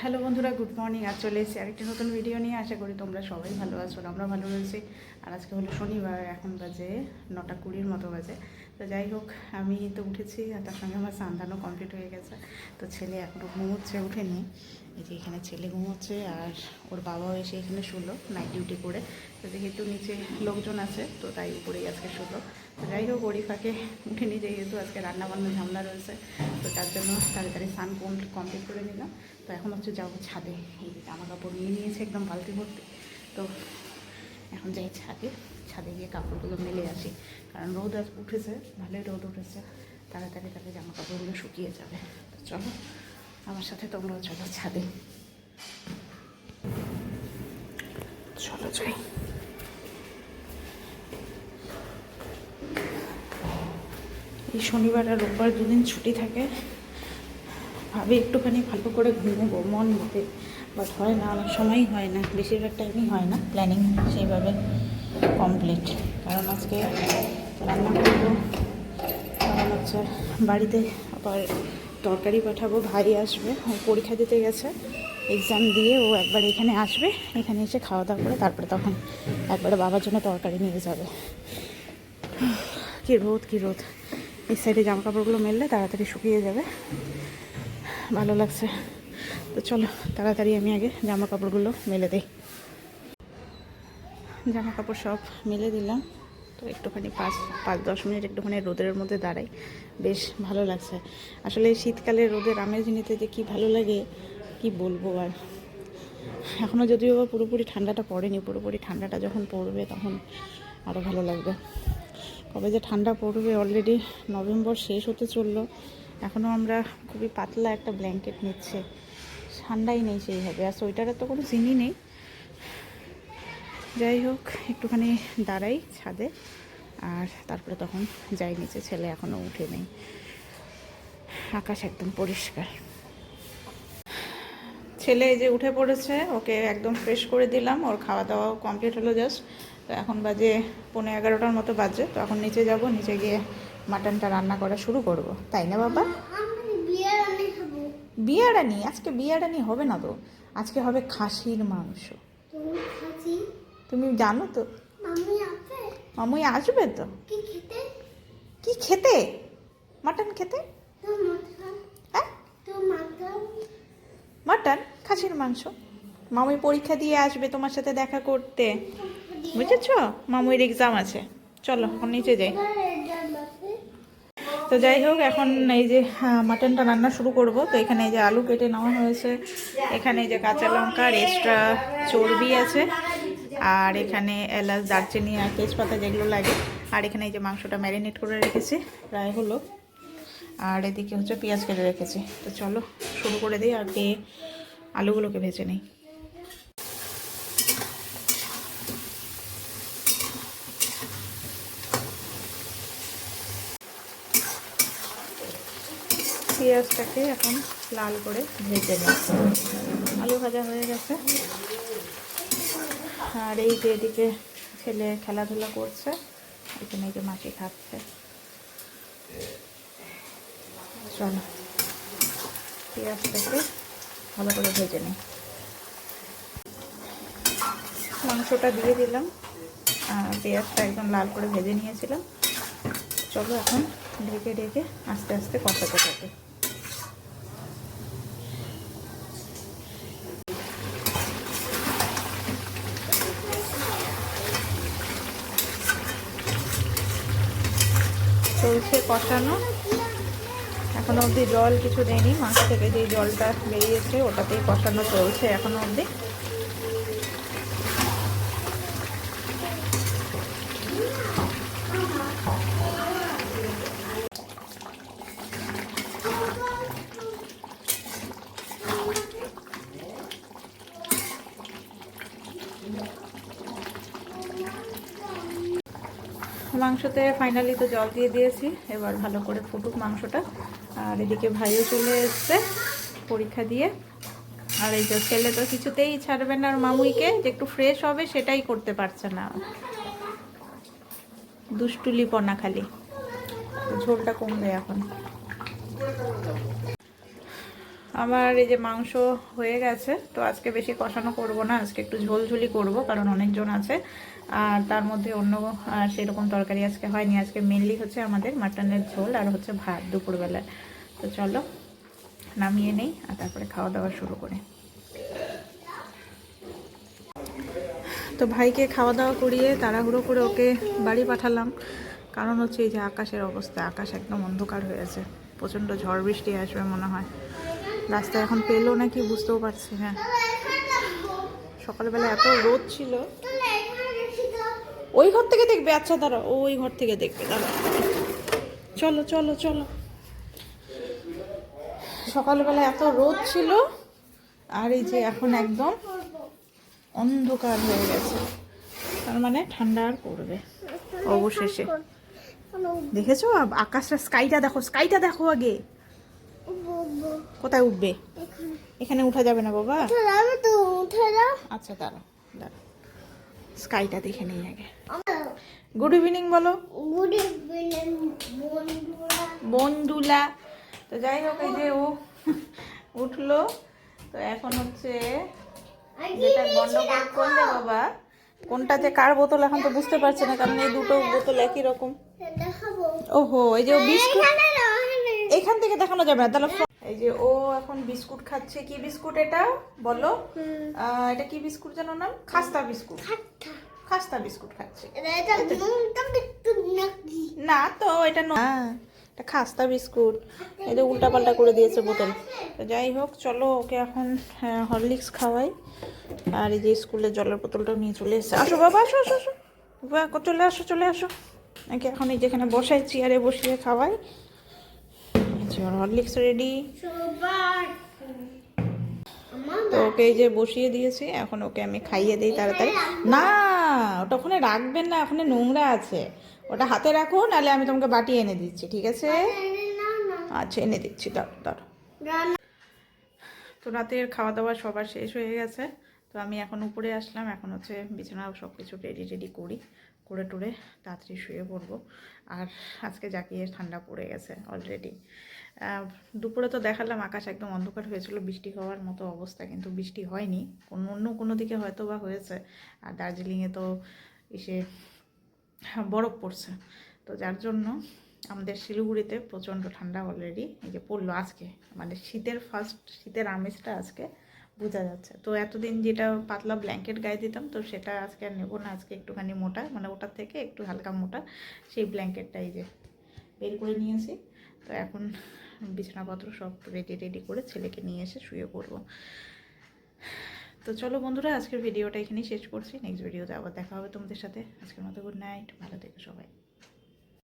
Hello বন্ধুরা, good morning. আর চলে এসেছি আরেকটি নতুন ভিডিও নিয়ে। আশা করি তোমরা সবাই ভালো আছো আমরা ভালো রয়েছি। আর আজকে হলো শনিবার, এখন বাজে নটা কুড়ির মতো বাজে। তো যাই হোক, আমি তো উঠেছি আর তার সঙ্গে আমার সান্ধানও কমপ্লিট হয়ে গেছে। তো ছেলে এখনও ঘুমোচ্ছে, উঠেনি। এই যে এখানে ছেলে ঘুমোচ্ছে আর ওর বাবাও এসে এখানে শুলো নাইট ডিউটি করে। তো যেহেতু নিচে লোকজন আছে, তো তাই উপরেই আজকে শুলো। তো যাই হোক, ওরই ফাঁকে উঠেনি যেহেতু আজকে রান্না বান্না ঝামেলা রয়েছে। তো তার জন্য তাড়াতাড়ি স্নান কমপ্লিট করে নিলাম। তো এখন হচ্ছে যাব ছাদে। এই জামা কাপড় নিয়ে নিয়েছে একদম বালতি ভর্তি। তো এখন যাই ছাদে। ছাদে গিয়ে কাপড়গুলো মেলে আসি। কারণ রোদ আজ উঠেছে, ভালোই রোদ উঠেছে। তাড়াতাড়ি তাহলে জামা কাপড়গুলো শুকিয়ে যাবে। তো চলো, আমার সাথে তোমরাও চলো ছাদে। চলো যাই। এই শনিবার আর রোববার দুদিন ছুটি থাকে। ভাবি একটুখানি ভালো করে ঘুমোবো, মন মতে বাট হয় না, অনেক সময়ই হয় না, বেশিরভাগ টাইমই হয় না প্ল্যানিং সেইভাবে। কমপ্লিট কারণ আজকে রান্না করব। কারণ হচ্ছে বাড়িতে আবার তরকারি পাঠাবো, ভাই আসবে। ও পরীক্ষা দিতে গেছে এক্সাম দিয়ে ও একবার এখানে আসবে। এখানে এসে খাওয়া দাওয়া করে তারপরে তখন একবারে বাবার জন্য তরকারি নিয়ে যাবে। কী রোদ কী রোদ। এই সাইডে জামা কাপড়গুলো মেললে তাড়াতাড়ি শুকিয়ে যাবে। ভালো লাগছে। তো চলো, তাড়াতাড়ি আমি আগে জামা কাপড়গুলো মেলে দিই। জামা কাপড় সব মেলে দিলাম। তো একটুখানি পাঁচ পাঁচ, দশ মিনিট একটুখানি রোদের মধ্যে দাঁড়াই। বেশ ভালো লাগছে। আসলে শীতকালে রোদের আমেজ নিতে যে কী ভালো লাগে, কি বলব আর? এখনও যদিও বা পুরোপুরি ঠান্ডাটা পড়েনি, পুরোপুরি ঠান্ডাটা যখন পড়বে তখন আরও ভালো লাগবে। কবে যে ঠান্ডা পড়বে অলরেডি নভেম্বর শেষ হতে চলল এখনও আমরা খুবই পাতলা একটা ব্ল্যাঙ্কেট নিচ্ছে। ঠান্ডাই নেই সেইভাবে। আর সোয়েটারের তো কোনো জিনই নেই। যাই হোক, একটুখানি দাঁড়াই ছাদে, আর তারপরে তখন যাই নিচে, ছেলে এখনও উঠে নেই। আকাশ একদম পরিষ্কার। ছেলে এই যে উঠে পড়েছে, ওকে একদম ফ্রেশ করে দিলাম, ওর খাওয়া দাওয়া কমপ্লিট হলো জাস্ট তো এখন বাজে পনেরো এগারোটার মতো বাজে, তো এখন নিচে যাব, নিচে গিয়ে মাটনটা রান্না করা শুরু করব। তাই না, বাবা? বিয়ারানি, আজকে বিয়ারানি হবে না তো? আজকে হবে খাসির মাংস। তুমি জানো তো? মামুই আসবে তো? কি খেতে? মাটন খেতে? হ্যাঁ? মাটন। খাসির মাংস। মামুই পরীক্ষা দিয়ে আসবে তোমার সাথে দেখা করতে। বুঝেছ? মামুইর এক্সাম আছে। চলো এখন নিচে যাই। তো যাই হোক এখন এই যে হ্যাঁ, মাটনটা রান্না শুরু করব। তো এখানে এই যে আলু কেটে নেওয়া হয়েছে। এখানে এই যে কাঁচা লঙ্কা এক্সট্রা চর্বি আছে। আর এখানে এলাচ, দারচিনি আর তেজপাতা যেগুলো লাগে। আর এখানে এই যে মাংসটা ম্যারিনেট করে রেখেছি, প্রায় হলো। আর এদিকে হচ্ছে পেঁয়াজ কেটে রেখেছি। তো চলো, শুরু করে দিই আর আলুগুলোকে ভেজে নিই। পেঁয়াজটাকে এখন লাল করে ভেজে নিই আলু ভাজা হয়ে গেছে। আর এই যে এদিকে ছেলে খেলাধুলা করছে, এখানে এই যে মাটি খাচ্ছে। চলো পেঁয়াজটাকে ভালো করে ভেজে নিই। মাংসটা দিয়ে দিলাম পেঁয়াজটা একদম লাল করে ভেজে নিয়েছিলাম। চলো এখন ঢেকে ঢেকে আস্তে আস্তে কষাতে থাকি। চলছে কষানো। এখনও অবধি জল কিছু দেয়নি। মাছ থেকে যে জলটা বেরিয়েছে, ওটাতেই কষানো চলছে এখনও অবধি। মাংসতে ফাইনালি তো জল দিয়ে দিয়েছি। এবার ভালো করে ফুটুক মাংসটা। আর এদিকে ভাইও চলে এসছে পরীক্ষা দিয়ে। আর এই যে ছেলে তো কিছুতেই ছাড়বে না আর মামুইকে, যে একটু ফ্রেশ হবে সেটাই করতে পারছে না। দুষ্টুলিপনা খালি। ঝোলটা কমবে এখন। আমার এই যে মাংস হয়ে গেছে, তো আজকে বেশি কষানো করব না, আজকে একটু ঝোলঝুলি করব, কারণ অনেকজন আছে, আর তার মধ্যে অন্য সেরকম তরকারি আজকে হয়নি, আজকে মেনলি হচ্ছে আমাদের মাটনের ঝোল আর হচ্ছে ভাত দুপুরবেলায়। তো চলো, নামিয়ে নেই, আর তারপরে খাওয়া দাওয়া শুরু করি। তো ভাইকে খাওয়া দাওয়া করিয়ে তাড়াহুড়ো করে ওকে বাড়ি পাঠালাম, কারণ হচ্ছে এই যে আকাশের অবস্থা, আকাশ একদম অন্ধকার হয়ে আছে, প্রচণ্ড ঝড় বৃষ্টি আসবে মনে হয়। রাস্তায় এখন পেল নাকি বুঝতেও পারছি না। সকালবেলা এত রোদ ছিল। ওই ঘর থেকে দেখবে আচ্ছা ও ওই ঘর থেকে দেখবে দাঁড়া চলো চলো চলো। সকালবেলা এত রোদ ছিল, আর এই যে এখন একদম অন্ধকার হয়ে গেছে। তার মানে ঠান্ডা আর পড়বে অবশেষে। দেখেছ? আকাশটা স্কাইটা দেখো স্কাইটা দেখো আগে। কোথায় উঠবে? এখানে উঠা যাবে না বাবা। তো উঠে দাও আচ্ছা দাঁড়াও দাঁড়াও। স্কাইটা দেখে নেই আগে। গুড ইভিনিং বলো। গুড ইভিনিং বন্ধুলা। তো যাই হোক এই যে ও উঠল। তো এখন হচ্ছে যেটা গন্ডগোল করলে বাবা? কোনটা যে কার বোতল এখন তো বুঝতে পারছে না কারণ এই দুটো বোতল একই রকম। ওহো এই যে ও বিস্কুট এখানে থেকে দেখানো যাবে না। তাহলে এই যে ও এখন বিস্কুট খাচ্ছে। কি বিস্কুট এটা? বলো। এটা কি বিস্কুট জানো নাম? খাস্তা বিস্কুট। খাস্তা। বিস্কুট খাচ্ছে। না তো এটা ন- হ্যাঁ। এটা খাস্তা বিস্কুট। এই যে উল্টা পাল্টা করে দিয়েছে বোতল। তো যাই হোক চলো ওকে এখন হরলিক্স খাওয়াই। আর এই যে স্কুলের জলের বোতলটা নিয়ে চলে এসেছে। আসো বাবা আসো আসো আসো। বাবা, চলে আসো চলে আসো। নাকি এখন এই যেখানে বসাই চেয়ারে বসিয়ে খাওয়াই। হরলিক্স রেডি তো ওকে এই যে বসিয়ে দিয়েছি এখন ওকে আমি খাইয়ে দিই তাড়াতাড়ি। না ওটা ওখানে রাখবেন না ওখানে নোংরা আছে। ওটা হাতে রাখো নাহলে আমি তোমাকে বাটি এনে দিচ্ছি ঠিক আছে? আচ্ছা এনে দিচ্ছি দাঁড়ো দাঁড়ো তো রাতের খাওয়া দাওয়া সবার শেষ হয়ে গেছে। তো আমি এখন উপরে আসলাম এখন হচ্ছে বিছানা সব কিছু রেডি রেডি করি। করে টুরে তাড়াতাড়ি শুয়ে পড়ব। আর আজকে জাকিয়ে ঠান্ডা পড়ে গেছে অলরেডি দুপুরে তো দেখালাম আকাশ একদম অন্ধকার হয়েছিল, বৃষ্টি হওয়ার মতো অবস্থা কিন্তু বৃষ্টি হয়নি। কোনো, অন্য কোনো দিকে হয়তো বা হয়েছে। আর দার্জিলিংয়ে তো এসে বরফ পড়ছে। তো যার জন্য আমাদের শিলিগুড়িতে প্রচণ্ড ঠান্ডা অলরেডি এই যে পড়ল আজকে। মানে শীতের ফার্স্ট শীতের আমেজটা আজকে বোঝা যাচ্ছে। তো এতদিন যেটা পাতলা ব্ল্যাঙ্কেট গায়ে দিতাম, তো সেটা আজকে আর নেব না, আজকে একটুখানি মোটা মানে ওটার থেকে একটু হালকা মোটা, সেই ব্ল্যাঙ্কেটটা এই যে বের করে নিয়েছি। তো এখন বিছানাপত্র সব রেডি রেডি করে ছেলেকে নিয়ে এসে শুয়ে পড়ব। তো চলো বন্ধুরা, আজকের ভিডিওটা এখানেই শেষ করছি। নেক্সট ভিডিওতে আবার দেখা হবে তোমাদের সাথে। আজকের মতো গুড নাইট ভালো থেকো সবাই।